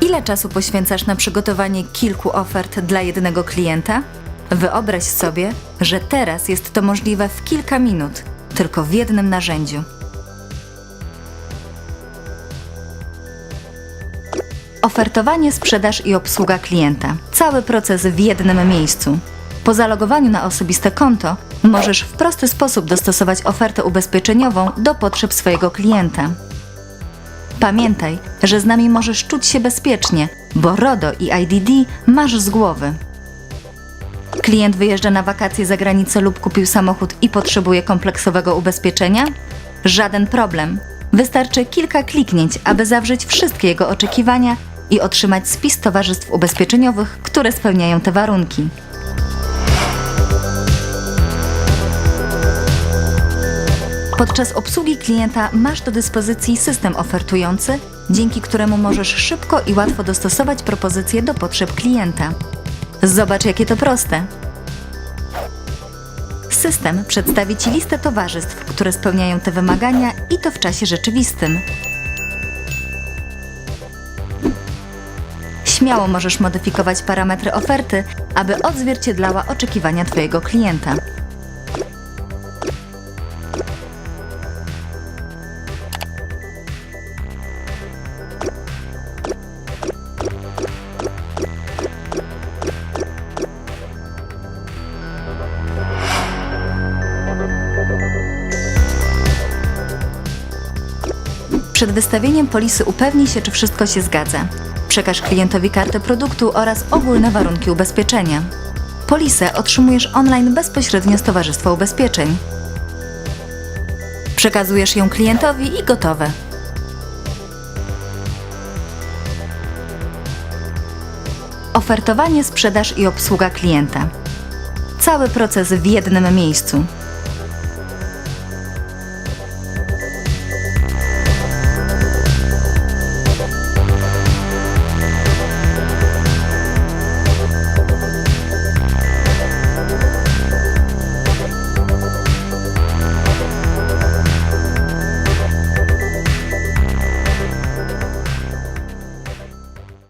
Ile czasu poświęcasz na przygotowanie kilku ofert dla jednego klienta? Wyobraź sobie, że teraz jest to możliwe w kilka minut, tylko w jednym narzędziu. Ofertowanie, sprzedaż i obsługa klienta. Cały proces w jednym miejscu. Po zalogowaniu na osobiste konto możesz w prosty sposób dostosować ofertę ubezpieczeniową do potrzeb swojego klienta. Pamiętaj, że z nami możesz czuć się bezpiecznie, bo RODO i IDD masz z głowy. Klient wyjeżdża na wakacje za granicę lub kupił samochód i potrzebuje kompleksowego ubezpieczenia? Żaden problem. Wystarczy kilka kliknięć, aby zawrzeć wszystkie jego oczekiwania i otrzymać spis towarzystw ubezpieczeniowych, które spełniają te warunki. Podczas obsługi klienta masz do dyspozycji system ofertujący, dzięki któremu możesz szybko i łatwo dostosować propozycje do potrzeb klienta. Zobacz, jakie to proste. System przedstawi Ci listę towarzystw, które spełniają te wymagania i to w czasie rzeczywistym. Śmiało możesz modyfikować parametry oferty, aby odzwierciedlała oczekiwania Twojego klienta. Przed wystawieniem polisy upewnij się, czy wszystko się zgadza. Przekaż klientowi kartę produktu oraz ogólne warunki ubezpieczenia. Polisę otrzymujesz online bezpośrednio z Towarzystwa Ubezpieczeń. Przekazujesz ją klientowi i gotowe. Ofertowanie, sprzedaż i obsługa klienta. Cały proces w jednym miejscu.